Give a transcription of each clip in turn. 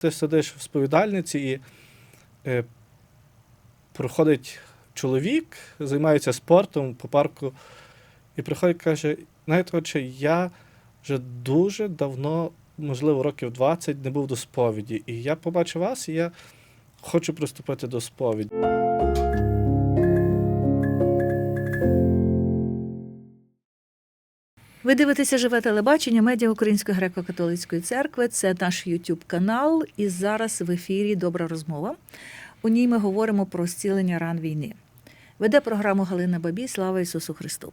Ти сидиш в сповідальниці і е, проходить чоловік, займається спортом по парку, і приходить і каже: знаєте, отче, я вже дуже давно, можливо, років 20 не був до сповіді. І я побачив вас, і я хочу приступити до сповіді. Ви дивитеся живе телебачення медіа Української греко-католицької церкви. Це наш YouTube канал. І зараз в ефірі Добра розмова. У ній ми говоримо про зцілення ран війни. Веде програму Галина Бабій. Слава Ісусу Христу.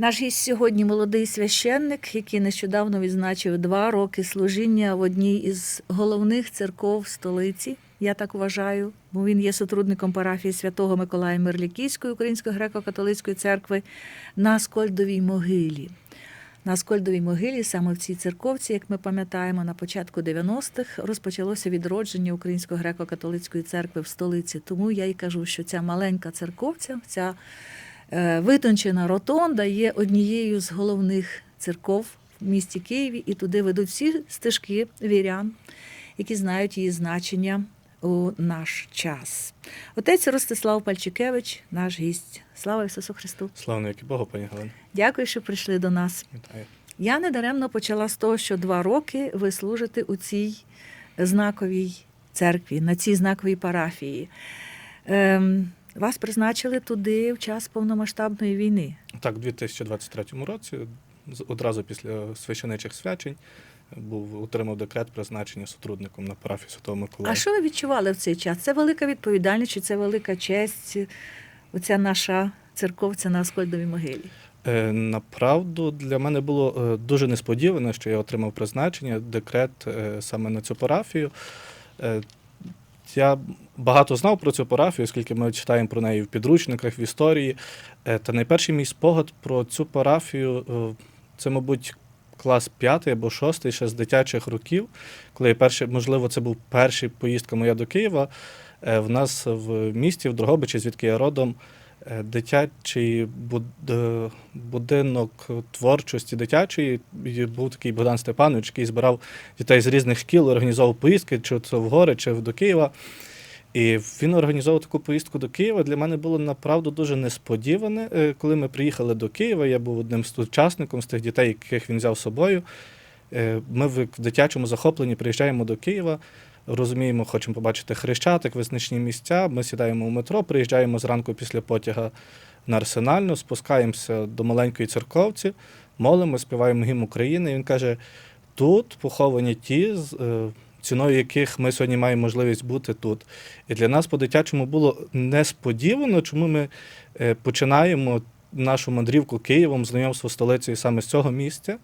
Наш гість сьогодні молодий священник, який нещодавно відзначив два роки служіння в одній із головних церков столиці. Я так вважаю, бо він є сотрудником парафії святого Миколая Мирлікійської Української греко-католицької церкви на Скольдовій могилі. На Скольдовій могилі, саме в цій церковці, як ми пам'ятаємо, на початку 90-х розпочалося відродження Української греко-католицької церкви в столиці. Тому я й кажу, що ця маленька церковця, ця витончена ротонда є однією з головних церков в місті Києві, і туди ведуть всі стежки вірян, які знають її значення у наш час. Отець Ростислав Пальчикевич, наш гість. Слава Ісусу Христу! Славно, як і Богу, пані Галина. Дякую, що прийшли до нас. Вітаю. Я недаремно почала з того, що два роки ви служите у цій знаковій церкві, на цій знаковій парафії. Ем, вас призначили туди в час повномасштабної війни. Так, у 2023 році, одразу після священичих свячень, був отримав декрет призначення сотрудником на парафію Святого Миколая. А що ви відчували в цей час? Це велика відповідальність, чи це велика честь? Оця наша церковця на Оскольдовій могилі. Е, Направду для мене було е, дуже несподівано, що я отримав призначення, декрет е, саме на цю парафію. Я багато знав про цю парафію, оскільки ми читаємо про неї в підручниках, в історії. Е, Та найперший мій спогад про цю парафію е, це, мабуть, клас п'ятий або шостий, ще з дитячих років, коли я перший, можливо, це був перший поїздка моя до Києва. Е, В нас в місті, в Дрогобичі, звідки я родом, дитячий е, будинок творчості дитячої. Був такий Богдан Степанович, який збирав дітей з різних шкіл, організовував поїздки, чи це в гори, чи до Києва. І він організовував таку поїздку до Києва. Для мене було направду дуже несподіване. Е, Коли ми приїхали до Києва, я був одним з учасником з тих дітей, яких він взяв з собою. Е, Ми в дитячому захопленні приїжджаємо до Києва, розуміємо, хочемо побачити хрещатик, визначні місця. Ми сідаємо в метро, приїжджаємо зранку після потяга на Арсенальну, спускаємося до маленької церковці, молимо, співаємо гімн України. І він каже: тут поховані ті, е, ціною яких ми сьогодні маємо можливість бути тут. І для нас по-дитячому було несподівано, чому ми е, починаємо нашу мандрівку Києвом, знайомство столицею саме з цього місця.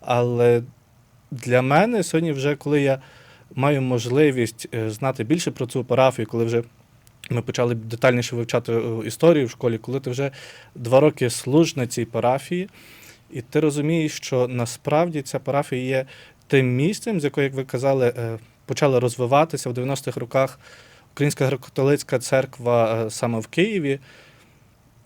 Але для мене сьогодні, вже коли я маю можливість е, знати більше про цю парафію, коли вже ми почали детальніше вивчати е, історію в школі, коли ти вже два роки служиш на цій парафії, і ти розумієш, що насправді ця парафія є тим місцем, з якого, як ви казали, е, почала розвиватися в 90-х роках Українська греко-католицька церква саме в Києві.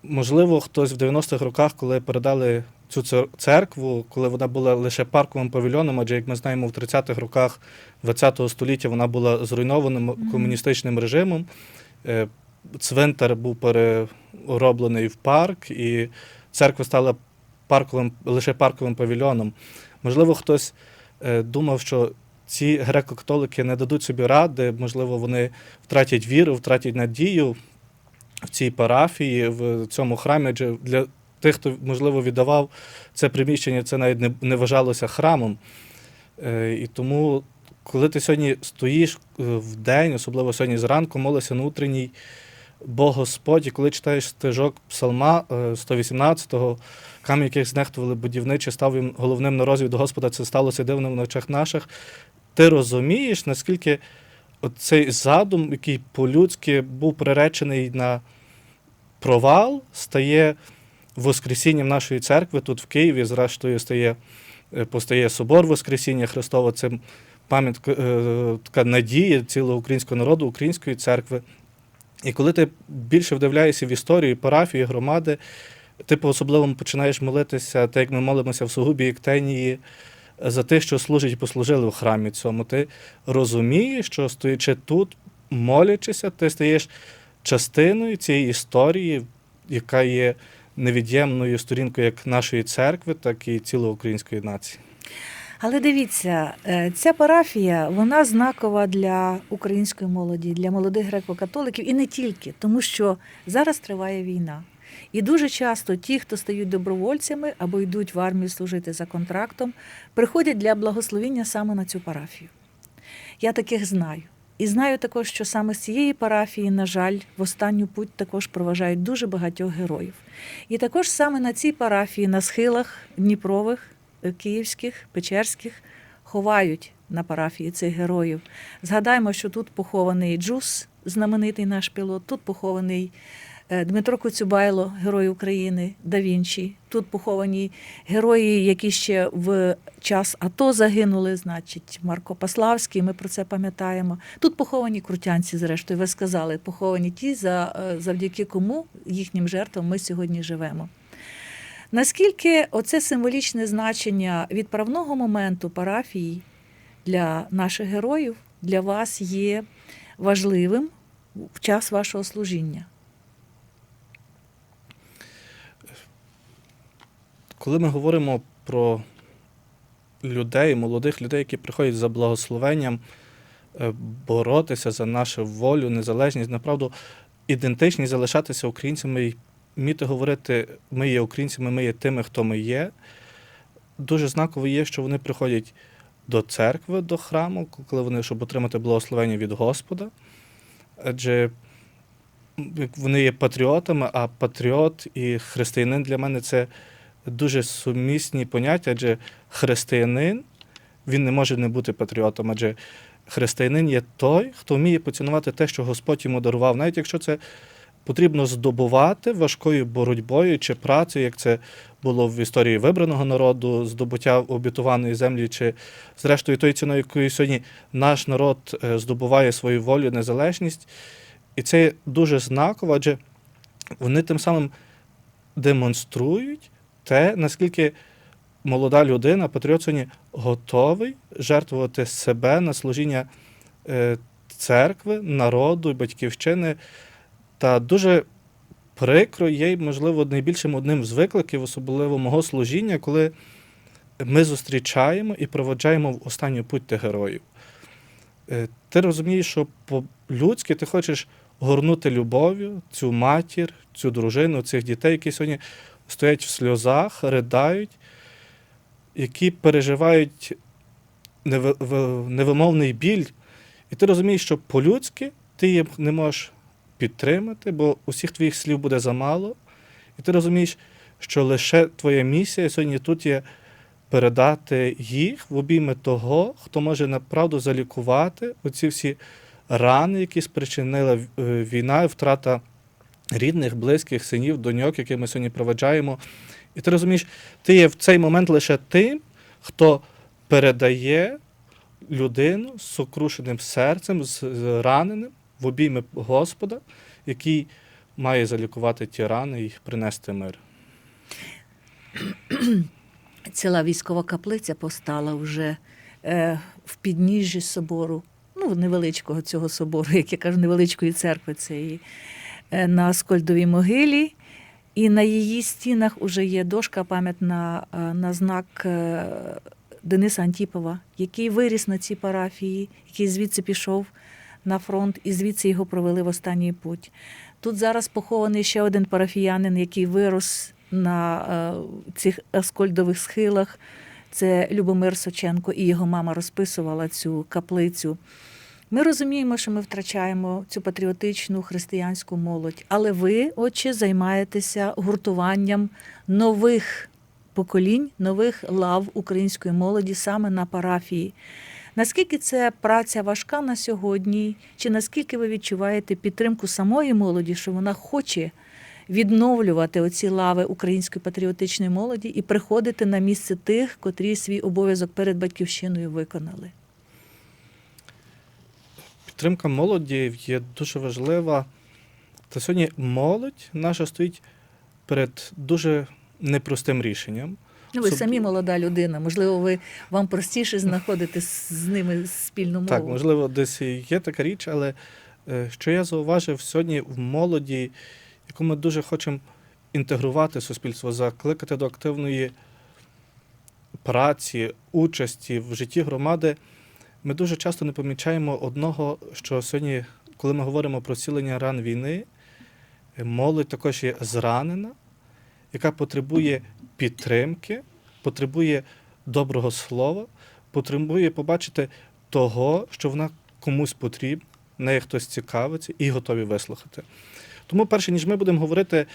Можливо, хтось в 90-х роках, коли передали цю церкву, коли вона була лише парковим павільйоном, адже, як ми знаємо, в 30-х роках ХХ століття вона була зруйнованим комуністичним режимом. Е, Цвинтар був перероблений в парк, і церква стала парковим, лише парковим павільйоном. Можливо, хтось е, думав, що ці греко-католики не дадуть собі ради, можливо, вони втратять віру, втратять надію в цій парафії, в цьому храмі. Адже для тих, хто, можливо, віддавав це приміщення, це навіть не, не вважалося храмом. Е, І тому, коли ти сьогодні стоїш е, в день, особливо сьогодні зранку, молишся на утренній Бог Господь, і коли читаєш стежок Псалма е, 118-го, камінь, яких знехтували будівничі, став їм головним на розвід Господа, це сталося дивно в очах наших. Ти розумієш, наскільки цей задум, який по-людськи був приречений на провал, стає Воскресінням нашої церкви тут в Києві, зрештою, стає, е, постає собор Воскресіння Христова. Це пам'ятка, е, така надія цілого українського народу, української церкви. І коли ти більше вдивляєшся в історію парафії, громади, ти по-особливому починаєш молитися, так як ми молимося в Сугубі Ектенії, за тих, що служать і послужили в храмі цьому. Ти розумієш, що стоячи тут, молячися, ти стаєш частиною цієї історії, яка є невід'ємною сторінкою як нашої церкви, так і цілої української нації. Але дивіться, е, ця парафія вона знакова для української молоді, для молодих греко-католиків і не тільки, тому що зараз триває війна. І дуже часто ті, хто стають добровольцями або йдуть в армію служити за контрактом, приходять для благословіння саме на цю парафію. Я таких знаю. І знаю також, що саме з цієї парафії, на жаль, в останню путь також проважають дуже багатьох героїв. І також саме на цій парафії, на схилах Дніпрових, е, київських, печерських, ховають на парафії цих героїв. Згадаємо, що тут похований Джус, знаменитий наш пілот, тут похований е, Дмитро Коцюбайло, герой України, да Вінчі. Тут поховані герої, які ще в час АТО загинули, значить, Марко Паславський, ми про це пам'ятаємо. Тут поховані крутянці, зрештою, ви сказали, поховані ті, е, завдяки кому їхнім жертвам ми сьогодні живемо. Наскільки оце символічне значення відправного моменту парафії для наших героїв для вас є важливим в час вашого служіння? Коли ми говоримо про людей, молодих людей, які приходять за благословенням е, боротися за нашу волю, незалежність, направду ідентичність, залишатися українцями і вміти говорити, ми є українцями, ми є тими, хто ми є. Дуже знаково є, що вони приходять до церкви, до храму, коли вони, щоб отримати благословення від Господа. Адже вони є патріотами, а патріот і християнин для мене це дуже сумісні поняття, адже християнин він не може не бути патріотом, адже християнин є той, хто вміє поцінувати те, що Господь йому дарував, навіть якщо це потрібно здобувати важкою боротьбою чи працею, як це було в історії вибраного народу, здобуття обітованої землі, чи зрештою тої ціною, якою сьогодні наш народ е, здобуває свою волю, незалежність. І це дуже знаково, адже вони тим самим демонструють те, наскільки молода людина, патріот сьогодні готовий жертвувати себе на служіння е, церкви, народу батьківщини. Та дуже прикро є, можливо, найбільшим одним з викликів, особливо мого служіння, коли ми зустрічаємо і проводжаємо в останню путь тих героїв. Е, Ти розумієш, що по-людськи ти хочеш горнути любов'ю цю матір, цю дружину, цих дітей, які сьогодні стоять в сльозах, придають, які переживають невимовний біль. І ти розумієш, що по-людськи ти їх не можеш підтримати, бо усіх твоїх слів буде замало. І ти розумієш, що лише твоя місія сьогодні тут є передати їх в обійми того, хто може направду залікувати оці всі рани, які спричинила е, війна і втрата рідних, близьких, синів, доньок, які ми сьогодні проведжаємо. І ти розумієш, ти є в цей момент лише тим, хто передає людину з сокрушеним серцем, з раненим в обійми Господа, який має залікувати ті рани і принести мир. Ціла військова каплиця постала вже е, в підніжжі собору, ну, невеличкого цього собору, як я кажу, невеличкої церкви цієї, на Скольдовій могилі. І на її стінах вже є дошка пам'ятна е, на знак е, Дениса Антіпова, який виріс на цій парафії, який звідси пішов на фронт, і звідси його провели в останній путь. Тут зараз похований ще один парафіянин, який вирос на е, цих аскольдових схилах. Це Любомир Соченко, і його мама розписувала цю каплицю. Ми розуміємо, що ми втрачаємо цю патріотичну християнську молодь, але ви, отче, займаєтеся гуртуванням нових поколінь, нових лав української молоді саме на парафії. Наскільки це праця важка на сьогодні? Чи наскільки ви відчуваєте підтримку самої молоді, що вона хоче відновлювати оці лави української патріотичної молоді і приходити на місце тих, котрі свій обов'язок перед батьківщиною виконали? Підтримка молоді є дуже важлива. Та сьогодні молодь наша стоїть перед дуже непростим рішенням. Ну, ви Суб- самі молода людина. Можливо, ви вам простіше знаходити з з ними спільну мову. Так, можливо, десь є така річ, але е, що я зауважив сьогодні в молоді, яку ми дуже хочемо інтегрувати суспільство, закликати до активної праці, участі в житті громади, ми дуже часто не помічаємо одного, що сьогодні, коли ми говоримо про цілення ран війни, молодь також є зранена, яка потребує підтримки, потребує доброго слова, потребує побачити того, що вона комусь потрібна, нею хтось цікавиться і готові вислухати. Тому, перше, ніж ми будемо говорити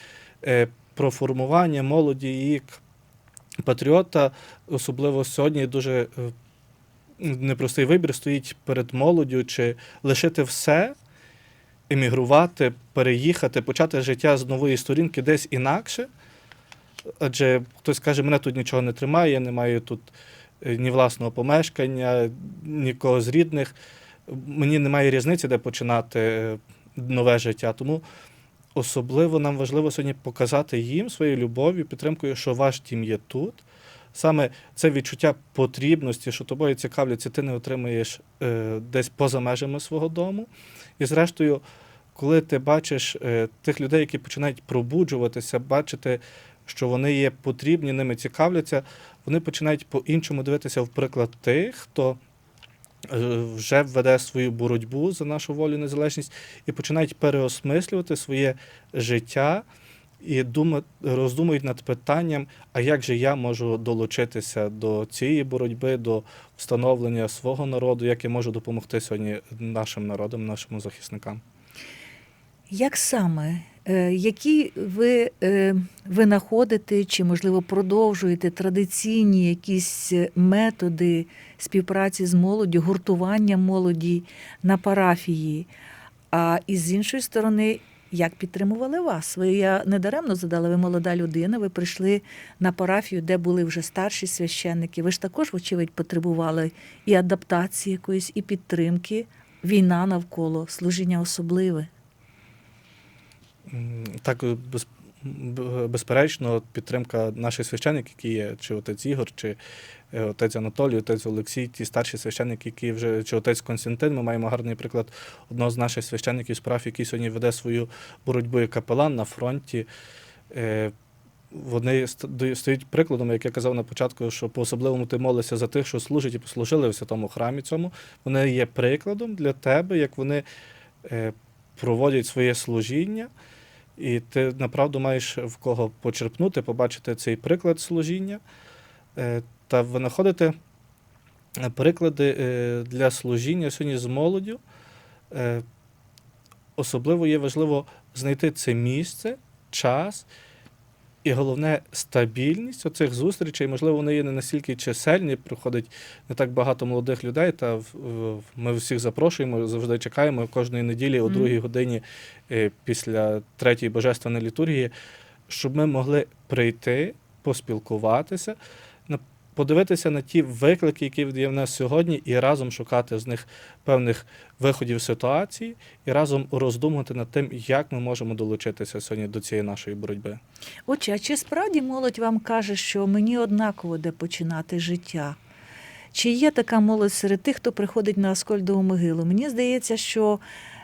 е, про формування молоді і патріота, особливо сьогодні дуже е, непростий вибір стоїть перед молоддю, чи лишити все, емігрувати, переїхати, почати життя з нової сторінки десь інакше. Адже хтось каже, мене тут нічого не тримає, я не маю тут е, ні власного помешкання, нікого з рідних. Мені немає різниці, де починати е, нове життя. Тому особливо нам важливо сьогодні показати їм своєю любов'ю, підтримкою, що ваш дім є тут. Саме це відчуття потрібності, що тобою цікавляться, ти не отримаєш е, десь поза межами свого дому. І зрештою, коли ти бачиш е, тих людей, які починають пробуджуватися, бачити, що вони є потрібні, ними цікавляться, вони починають по-іншому дивитися в приклад тих, хто е, вже веде свою боротьбу за нашу волю і незалежність, і починають переосмислювати своє життя і думати, роздумують над питанням, а як же я можу долучитися до цієї боротьби, до встановлення свого народу, як я можу допомогти сьогодні нашим народам, нашим захисникам. Як саме, е, які ви е, винаходите чи, можливо, продовжуєте традиційні якісь методи співпраці з молоддю, гуртування молоді на парафії? А із іншої сторони, як підтримували вас? Ви я недаремно задала, ви молода людина, ви прийшли на парафію, де були вже старші священники. Ви ж також, вочевидь, потребували і адаптації якоїсь, і підтримки. Війна навколо, служіння особливе. Так, безперечно, підтримка наших священників, які є, чи отець Ігор, чи е, отець Анатолій, отець Олексій, ті старші священники, які вже, чи отець Константин, ми маємо гарний приклад одного з наших священників з прав, який сьогодні веде свою боротьбу як капелан на фронті. Е, Вони ст- стають прикладом, як я казав на початку, що по-особливому ти молишся за тих, що служать і послужили в святому храмі цьому. Вони є прикладом для тебе, як вони е, проводять своє служіння, і ти направду маєш в кого почерпнути, побачити цей приклад служіння е, та винаходити е, приклади е, для служіння сьогодні з молоддю. Особливо є важливо знайти це місце, час і головне стабільність оцих зустрічей. Можливо, вони є не настільки чисельні, приходить не так багато молодих людей, та в- в- ми всіх запрошуємо, завжди чекаємо кожної неділі о другій годині е, після третьої божественної літургії, щоб ми могли прийти, поспілкуватися, подивитися на ті виклики, які є в нас сьогодні, і разом шукати з них певних виходів ситуації, і разом роздумувати над тим, як ми можемо долучитися сьогодні до цієї нашої боротьби. Отже, а чи справді молодь вам каже, що мені однаково де починати життя? Чи є така молодь серед тих, хто приходить на Аскольдову могилу? Мені здається, що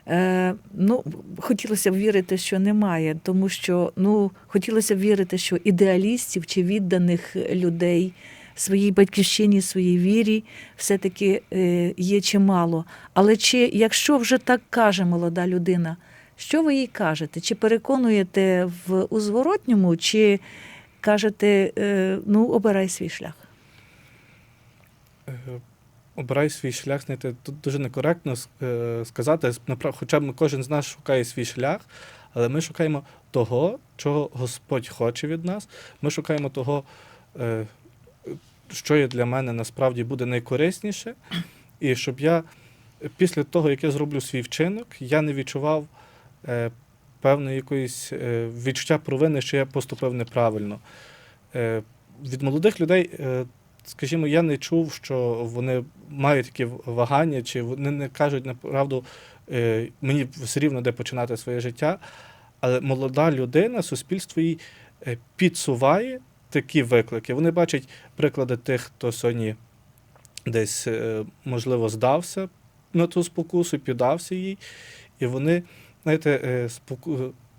е, ну, хотілося б вірити, що немає, тому що ну, хотілося б вірити, що ідеалістів чи відданих людей своїй батьківщині, своїй вірі все-таки е, є чимало. Але чи якщо вже так каже молода людина, що ви їй кажете? Чи переконуєте в у зворотньому, чи кажете, е, ну, обирай свій шлях? Е, Обирай свій шлях, знаєте, тут дуже некоректно сказати, хоча б кожен з нас шукає свій шлях, але ми шукаємо того, чого Господь хоче від нас. Ми шукаємо того, що є для мене насправді буде найкорисніше, і щоб я після того, як я зроблю свій вчинок, я не відчував е, певної якоїсь е, відчуття провини, що я поступив неправильно. Е, від молодих людей, е, скажімо, я не чув, що вони мають такі вагання, чи вони не кажуть направду, е, мені все рівно де починати своє життя. Але молода людина, суспільство їй е, підсуває такі виклики. Вони бачать приклади тих, хто сьогодні десь, е, можливо, здався на ту спокусу, піддався їй. І вони, знаєте, е,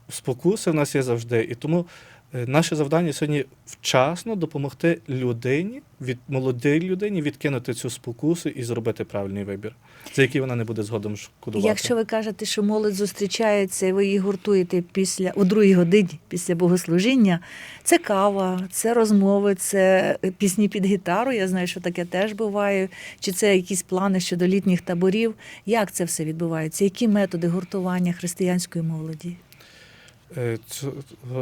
спокуси в нас є завжди. І тому наше завдання сьогодні вчасно допомогти людині, від молодій людині відкинути цю спокусу і зробити правильний вибір, за який вона не буде згодом шкодувати. Якщо ви кажете, що молодь зустрічається і ви її гуртуєте після о другій годині після богослужіння, це кава, це розмови, це пісні під гітару. Я знаю, що таке теж буває. Чи це якісь плани щодо літніх таборів? Як це все відбувається? Які методи гуртування християнської молоді? Е,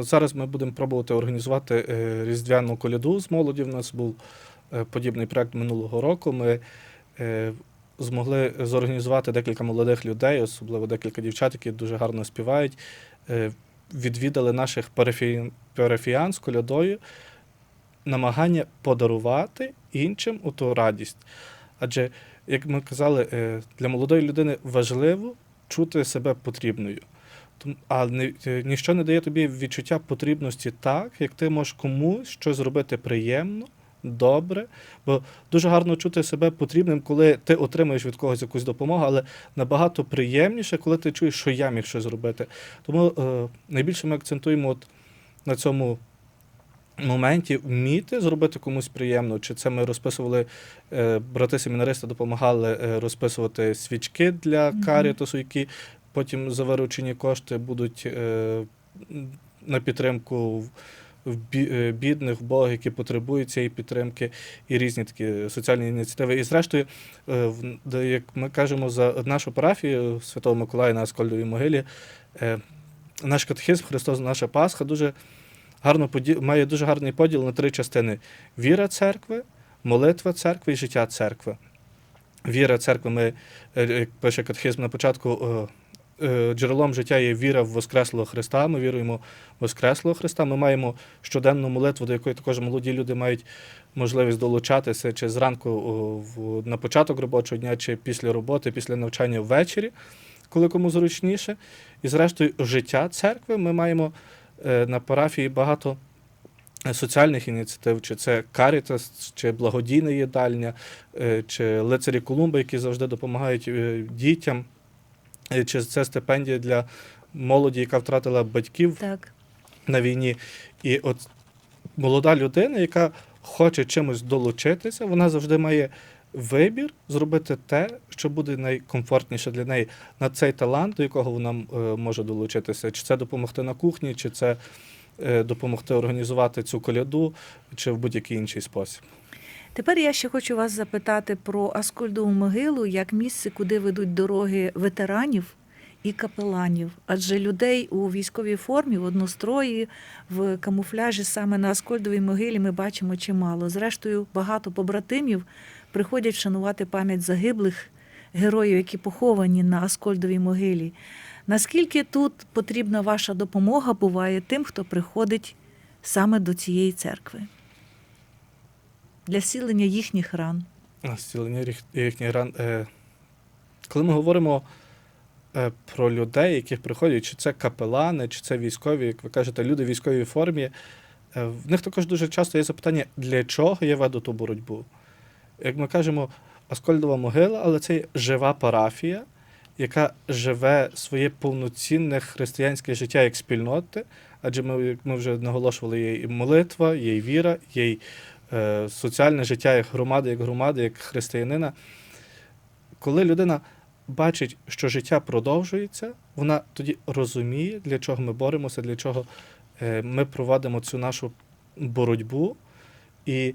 Зараз ми будемо пробувати організувати е, різдвяну коляду з молоді. У нас був е, подібний проект минулого року. Ми змогли зорганізувати декілька молодих людей, особливо декілька дівчат, які дуже гарно співають. Відвідали наших парафі- парафіян з колядою намагання подарувати іншим у ту радість. Адже, як ми казали, для молодої людини важливо чути себе потрібною. А е, ніщо не дає тобі відчуття потрібності так, як ти можеш комусь щось зробити приємно, добре. Бо дуже гарно чути себе потрібним, коли ти отримуєш від когось якусь допомогу, але набагато приємніше, коли ти чуєш, що я міг щось зробити. Тому е, найбільше ми акцентуємо от на цьому моменті вміти зробити комусь приємно. Чи це ми розписували, е, брати семінаристи допомагали е, розписувати свічки для Мгм. карітасу, які потім за виручені кошти будуть е, на підтримку е, бідних, вбогих, які потребують цієї підтримки, і різні такі соціальні ініціативи. І зрештою, е, як ми кажемо за нашу парафію Святого Миколая на Аскольдовій могилі, наш катехизм Христос, наша Пасха дуже гарно поділ, має дуже гарний поділ на три частини: віра церкви, молитва церкви і життя церкви. Віра церкви, ми, як пише катехизм на початку, джерелом життя є віра в Воскреслого Христа. Ми віруємо в Воскреслого Христа. Ми маємо щоденну молитву, до якої також молоді люди мають можливість долучатися чи зранку на початок робочого дня, чи після роботи, після навчання ввечері, коли кому зручніше. І зрештою, життя церкви ми маємо е, на парафії багато е, соціальних ініціатив, чи це Карітас, чи благодійна їдальня, е, чи лицарі Колумба, які завжди допомагають е, дітям, е, чи це стипендія для молоді, яка втратила батьків Так. на війні. І от молода людина, яка хоче чимось долучитися, вона завжди має вибір зробити те, що буде найкомфортніше для неї на цей талант, до якого вона е, може долучитися. Чи це допомогти на кухні, чи це е, допомогти організувати цю коляду, чи в будь-який інший спосіб. Тепер я ще хочу вас запитати про Аскольдову могилу як місце, куди ведуть дороги ветеранів і капеланів. Адже людей у військовій формі, в однострої, в камуфляжі саме на Аскольдовій могилі ми бачимо чимало. Зрештою, багато побратимів приходять вшанувати пам'ять загиблих героїв, які поховані на Аскольдовій могилі. Наскільки тут потрібна ваша допомога буває тим, хто приходить саме до цієї церкви? Для зцілення їхніх ран. Зцілення їхніх ран. Е, Коли ми говоримо е, про людей, яких приходять, чи це капелани, чи це військові, як ви кажете, люди в військовій формі, е, в них також дуже часто є запитання, для чого я веду ту боротьбу. Як ми кажемо, Аскольдова могила, але це є жива парафія, яка живе своє повноцінне християнське життя як спільноти, адже ми, як ми вже наголошували, є і молитва, є і віра, є е, соціальне життя як громади, як громади, як християнина. Коли людина бачить, що життя продовжується, вона тоді розуміє, для чого ми боремося, для чого е, ми проводимо цю нашу боротьбу, і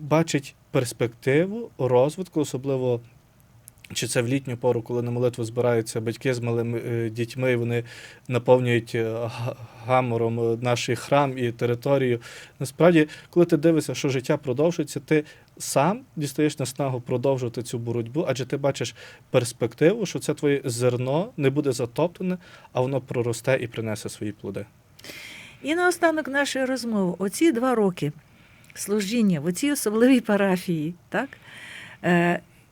бачить перспективу розвитку, особливо. Чи це в літню пору, коли на молитву збираються батьки з малими е, дітьми, і вони наповнюють е, гамором е, наш храм і територію. Насправді, коли ти дивишся, що життя продовжується, ти сам дістаєш наснагу продовжувати цю боротьбу, адже ти бачиш перспективу, що це твоє зерно не буде затоптане, а воно проросте і принесе свої плоди. І наостанок нашої розмови, оці два роки служіння в оцій особливій парафії, так?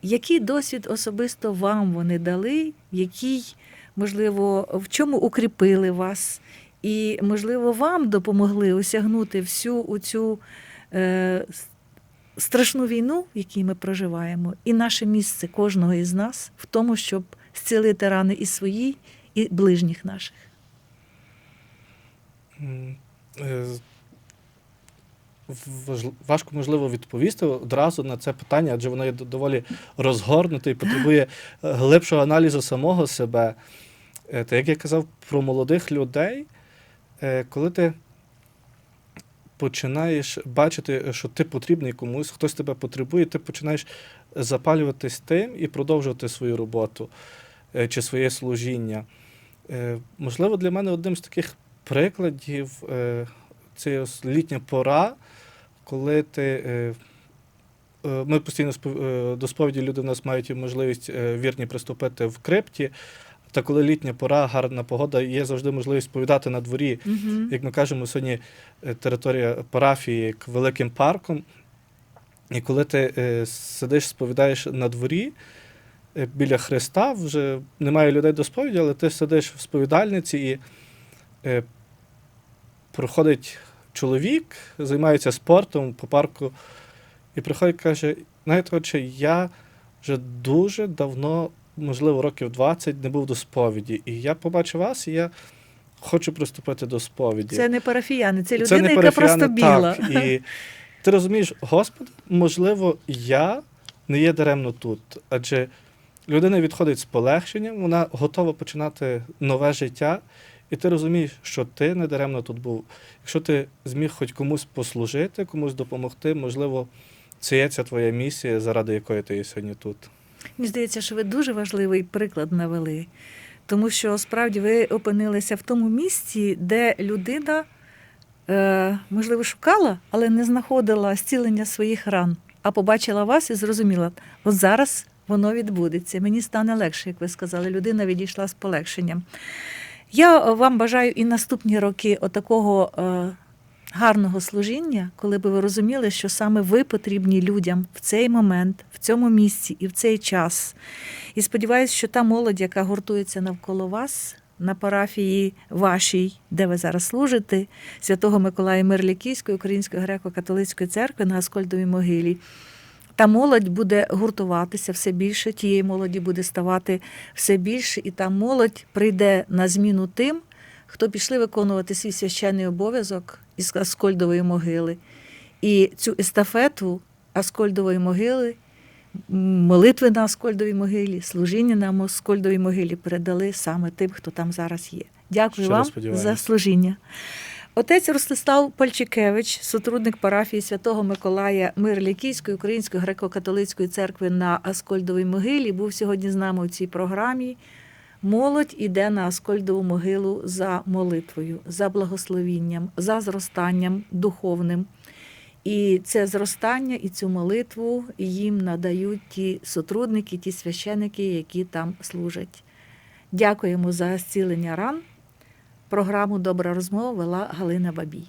Е, який досвід особисто вам вони дали, який, можливо, в чому укріпили вас, І, можливо, вам допомогли осягнути всю цю е, страшну війну, в якій ми проживаємо, і наше місце кожного із нас в тому, щоб зцілити рани і свої, і ближніх наших. Важко можливо відповісти одразу на це питання, адже воно є доволі розгорнуте і потребує е, глибшого аналізу самого себе. Е, Та як я казав про молодих людей, е, коли ти починаєш бачити, що ти потрібний комусь, хтось тебе потребує, ти починаєш запалюватись тим і продовжувати свою роботу чи своє служіння. Можливо, для мене одним з таких прикладів це літня пора, коли ти. е, е, Ми постійно е, до сповіді люди в нас мають можливість вірні приступити в крипті. Та коли літня пора, гарна погода, є завжди можливість сповідати на дворі. Угу. Як ми кажемо, сьогодні територія парафії як великим парком. І коли ти сидиш, сповідаєш на дворі біля Христа, вже немає людей до сповіді, але ти сидиш в сповідальниці і проходить чоловік, займається спортом по парку, і приходить і каже: знаєте, отче, я вже дуже давно, можливо, років 20 не був до сповіді. І я побачив вас, і я хочу приступити до сповіді. Це не парафіяни, це людина, Це не яка просто біла. Так, і ти розумієш, Господи, можливо, я не є даремно тут. Адже людина відходить з полегшенням, вона готова починати нове життя, і ти розумієш, що ти не даремно тут був. Якщо ти зміг хоч комусь послужити, комусь допомогти, можливо, це є ця твоя місія, заради якої ти є сьогодні тут. Мені здається, що ви дуже важливий приклад навели, тому що справді ви опинилися в тому місці, де людина, е, можливо, шукала, але не знаходила зцілення своїх ран, а побачила вас і зрозуміла, от зараз воно відбудеться. Мені стане легше, як ви сказали. Людина відійшла з полегшенням. Я е, вам бажаю і наступні роки отакого. Е, Гарного служіння, коли би ви розуміли, що саме ви потрібні людям в цей момент, в цьому місці і в цей час. І сподіваюся, що та молодь, яка гуртується навколо вас на парафії вашій, де ви зараз служите, Святого Миколая Мирлікійської Української греко-католицької церкви на Аскольдовій могилі. Та молодь буде гуртуватися все більше, тієї молоді буде ставати все більше, і та молодь прийде на зміну тим, хто пішли виконувати свій священний обов'язок із Аскольдової могили. І цю естафету Аскольдової могили, молитви на Аскольдовій могилі, служіння на Аскольдовій могилі передали саме тим, хто там зараз є. Дякую Щиро вам за служіння. Отець Ростислав Пальчикевич, сотрудник парафії Святого Миколая Мирлікійської Української греко-католицької церкви на Аскольдовій могилі, був сьогодні з нами у цій програмі. Молодь іде на Аскольдову могилу за молитвою, за благословінням, за зростанням духовним. І це зростання і цю молитву їм надають ті сотрудники, ті священики, які там служать. Дякуємо за зцілення ран. Програму Добра розмова вела Галина Бабій.